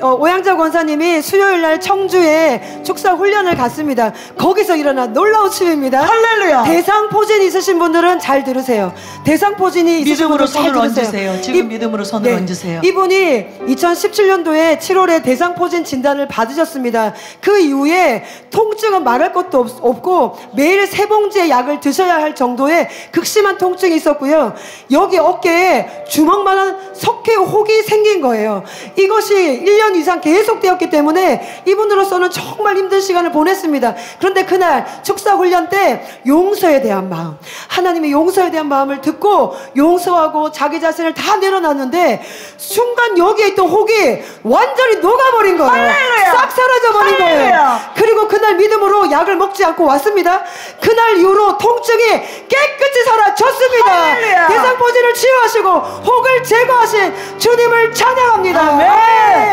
어, 오양자 권사님이 수요일 날 청주에 축사 훈련을 갔습니다. 거기서 일어난 놀라운 춤입니다. 할렐루야. 대상 포진 있으신 분들은 잘 들으세요. 대상 포진이 있으신 믿음으로 분들은 잘 들으세요. 얹으세요. 지금 믿음으로 손을 얹으세요. 이분이 2017년도에 7월에 대상 포진 진단을 받으셨습니다. 그 이후에 통증은 말할 것도 없, 없고 매일 세 봉지의 약을 드셔야 할 정도의 극심한 통증이 있었고요. 여기 어깨에 주먹만한 석회 혹이 생긴 거예요. 이것이 1년 이상 계속되었기 때문에 이분으로서는 정말 힘든 시간을 보냈습니다. 그런데 그날 축사 훈련 때 용서에 대한 마음, 하나님의 용서에 대한 마음을 듣고 용서하고 자기 자신을 다 내려놨는데 순간 여기에 있던 혹이 완전히 녹아버린 거예요. 할렐루야! 싹 사라져버린 거예요. 할렐루야! 그리고 그날 믿음으로 약을 먹지 않고 왔습니다. 그날 이후로 통증이 깨끗이 사라졌습니다. 할렐루야! 대상포진을 치유하시고 혹을 제거하신 주님을 찬양합니다. 아멘.